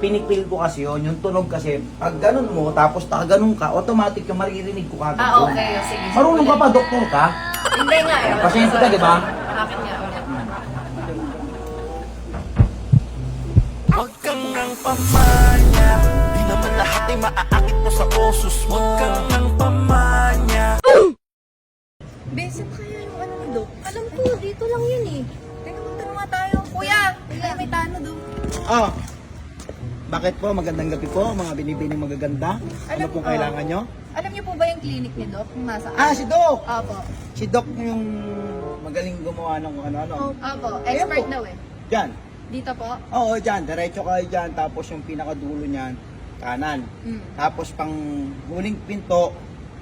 Pinipil ko kasi yun, yung tunog kasi, pag ganun mo, tapos nakaganon ka, automatic yung maririnig ko kagad. Ah, yun. okay. O, Sige. Marunong ka pa, doktor ka? Hindi nga eh. Pasyente ka, di ba? Akin nga ulit. Huwag kang nang pamanya Di naman lahat ay maaakit mo sa osos mo Huwag kang nang pamanya Besan kaya yung ano Dok? Alam ko, dito lang yun eh. Teka, magtanong nga tayo. Kuya! Kuya, may tano, Dok. Ah. Bakit po? Magandang gabi po, mga binibining magaganda. Ano Alam- pong kailangan nyo? Alam niyo po ba yung clinic ni Doc? Kung nasa Ah, si Doc! Opo. Si Doc yung magaling gumawa ng ano-ano. Opo. Expert Ayan po. daw eh. Diyan. Dito po? Oo, dyan. Diretso kayo dyan. Tapos yung pinakadulo niyan, kanan. Mm. Tapos pang huling pinto,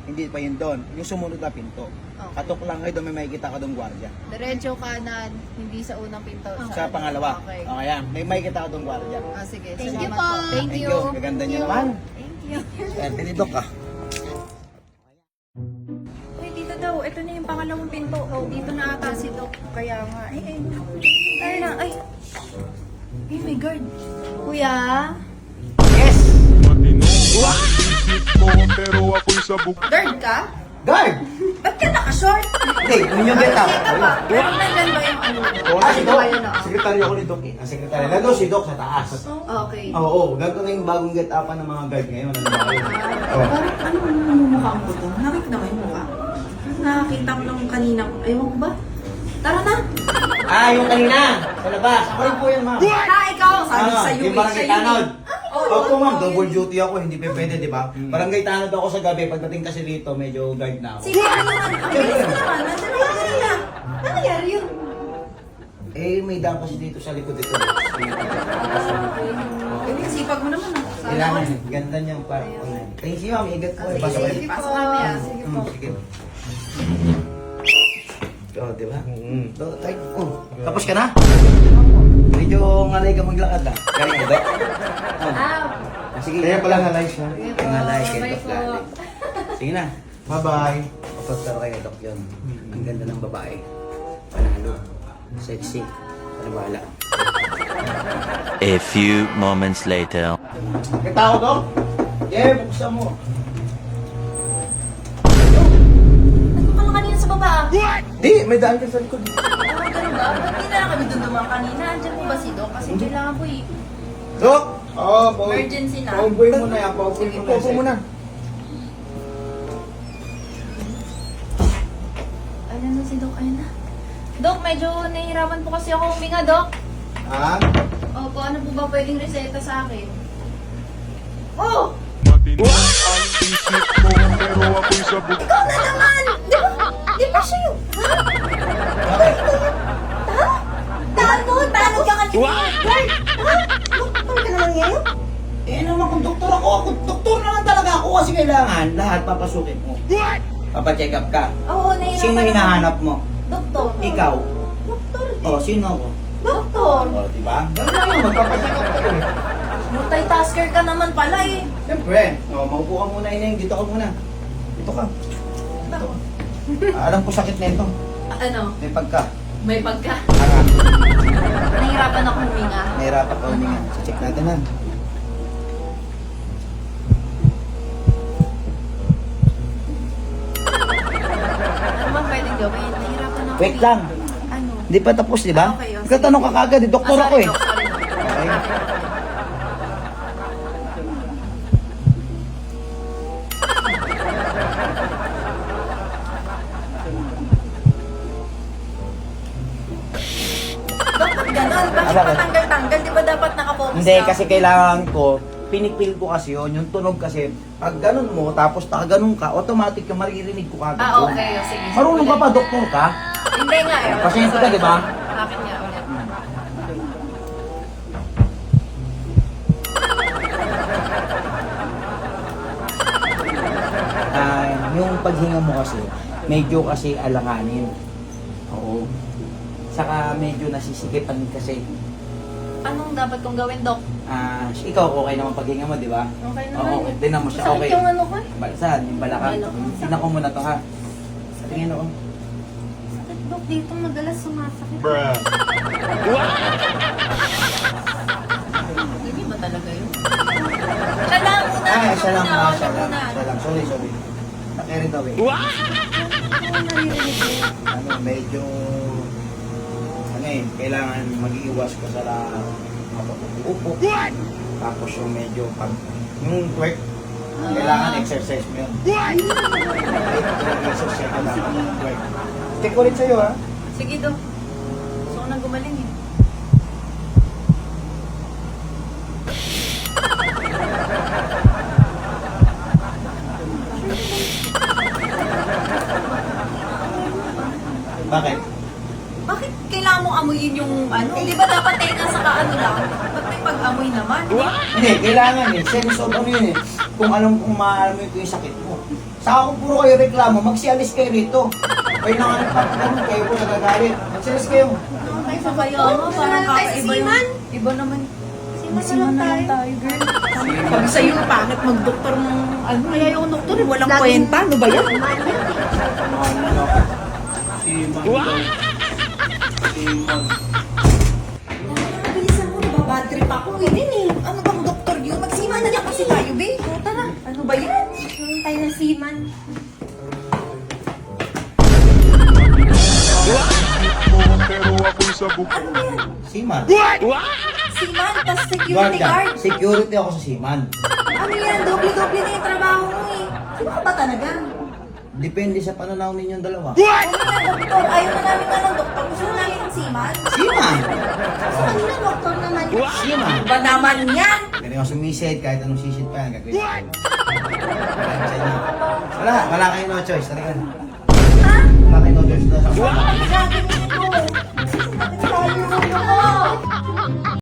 hindi pa yun doon. Yung sumunod na pinto. Okay. Katok lang kayo doon, may makikita ka doon gwardiya. Diretso kanan, hindi sa unang pinto. Sa ano? pangalawa. Okay. Okay, yan. May makikita ka doon gwardiya. Ah, sige. Thank you Salamat po. Thank you. Gaganda niyo naman. Thank you. Ni Doc ah. Uy, dito daw. Ito na yung pangalawang pinto. Oh, dito na ata si Doc. Kaya nga. Ay, ay. Ay na. Ay. Ay, my guard. Kuya? Yes! Sabog Guard ka? Guard! Ba't ka naka-short? Hindi, yun yung get pa. Pero nandyan ba yung ano? Ah, si Doc. Sekretaryo ko ni Doc eh. Ang sekretaryo. Nandun si Doc sa taas. Okay. Oo, oo. Ganito na yung bagong get upan ng mga guard ngayon. Ano ba? Oo. Parang ano ang mukha mo to? Nakita na ba yung mukha? Nakakita ko lang kanina. Ewan ko ba? Tara na! Ah, yung kanina. Sa labas. Ako rin po yan, ma'am. Ha, ikaw! Sabi ko Ah, sa'yo. yung barangay eh. tanod. Oo, Opo, ma'am. Double duty ako. Hindi pa pwede, di ba? Barangay tanod ako sa gabi. Pagdating kasi dito, medyo guard na ako. Sige, ano naman? Ang bilis mo naman. Na yung kanina. Ano nangyari yun? Eh, may dam kasi dito sa likod ito. Eh, sipag mo naman ah. Kailangan, ganda niyang pa. Thank you, ma'am. Ingat po. Basta kayo. Sige po. Pasok kami, ah. Sige Mm, po. sige. Oh, di ba? Mm. So, ay, oh, tapos ka na? Medyo ngalay ka maglakad ah. Galing ba? Oh. Ah, Ah, Sige. Kaya pala ngalay siya. Sige po. Ngalay kay Bye Doc po. Sige na. Bye-bye. Kapagtaro kayo, Doc, yun. Ang ganda ng babae. Panalo. Sexy. Panabala. A few moments later Kita ko, Doc? Yeah, buksan mo. Ka lang kanina sa baba. Di, may daan ka sa likod. Ah, ganun ba? Ba't di na lang kami dumaan kanina? Andiyan po ba si Doc? Kasi kailangan po eh. Doc! Oo, oh, po. Emergency na. Pauboy mo na yan. Pauboy Sige, mo na. paupo mo na. Ayun na si Doc. Ayun na. Doc, medyo nahihirapan po kasi ako huminga, Doc. Ha? Opo, ano po ba pwedeng reseta sa akin? Oh! Matino ang isip ko pero ako'y sabog Ikaw Ka? Guard! Ha? Doktor ka naman ngayon? Eh naman kung doktor ako, ako doktor naman talaga ako kasi kailangan lahat papasukin mo. Papacheck up ka. Oo, nahihirapan Sino ako. hinahanap mo? Doktor. Ikaw. Doktor. O, sino ako? Doktor. O, di ba? Ganun lang yun, magpapacheck up ka rin. Multitasker ka naman pala eh. Siyempre. O, maupo ka muna, ineng. Dito ka muna. Dito ka. Dito. Ah, alam ko sakit na ito. Ano? May pagka. May pagka. Harap. Nahihirapan ako huminga. Nahirapan ka huminga. Check natin na. Ano pwedeng gawin? Nahihirapan ako Wait lang. Ano? Hindi pa tapos, di ba? Okay, oh, Katanong ka kagad, eh. doktor Ah, ako sorry, eh. Sorry. Okay. Bakit ganon? Bakit Ah, bakit? patanggal-tanggal? Di ba dapat nakafocus Hindi, ka? kasi kailangan ko, pinipil ko kasi yun, yung tunog kasi, pag ganun mo, tapos nakaganon ka, automatic yung maririnig ko kagad. Ah, yun. okay. O, sige. Marunong ka pa, doktor ka? Hindi nga eh. Pasyente ka, di ba? Akin nga ulit. Ah, yung paghinga mo kasi, medyo kasi alanganin. Oo. Saka medyo nasisikipan kasi. Anong dapat kong gawin, Doc? Ah, ikaw okay naman paghinga mo, di ba? Okay Oo, naman. okay. Tingnan mo siya, Sakit okay. yung ano ko eh. Ba- Saan? Yung balakang? Balakang. Tingnan ko muna to ha. Tingnan mo. Sakit, Doc. Dito madalas sumasakit. Bruh Hindi ba talaga yun? Ah, isa lang, ah, isa lang. Isa lang. Sorry, sorry. Nakirin daw eh. Ano, medyo... Eh, kailangan mag-iwas ka sa mapapupo. Tapos yung medyo pag... Yung twerk, kailangan exercise mo yun. Exercise yung twerk. Check ko rin sa'yo ha. Sige, Dok. Gusto ko nang gumaling eh. Bakit kailangan mo amuyin yung ano? Di ba dapat tenga sa kaano lang? Ba't may pag-amoy naman? Hindi, kailangan eh. Sense of ano yun eh. Kung alam kung maalam mo yung sakit mo. Sa kung puro kayo reklamo, magsialis kayo rito. Kayo na nga nagpapagamot, kayo po nagagalit. Magsialis kayo. Ay, sa kaya nga, Oo, parang tayo sa kakaiba yung... siman. Iba naman. Siman na lang tayo. girl. Pag sa'yo, pangit mag-doktor ng... Ano, kaya yung doktor, eh, walang kwenta. Ano ba yan? Si Mang Mang. Bilisan mo, nababad trip ako. Din eh. Ano bang doktor yun? Magsima na niya kasi tayo, be. O, tara. Ano ba yan? Ano tayo ng siman? Ako'y sabog Siman. Siman, tas security guard. Security ako sa Siman. Ano yan? Doble-doble na yung trabaho mo eh. Sino ka ba talaga? Depende sa pananaw ninyong dalawa. Nga, doktor? Ayaw na namin nga ng doktor. Gusto na namin ng siman. Siman! Sa kanila, doktor naman. Siman! Ba naman yan? Pwede ka sumisid, kahit anong sisid pa yan, gagawin ko. Wala. Wala, wala kayong no choice. Talaga. Ha? Wala kayong no choice. Sabi mo ito. Mo ito.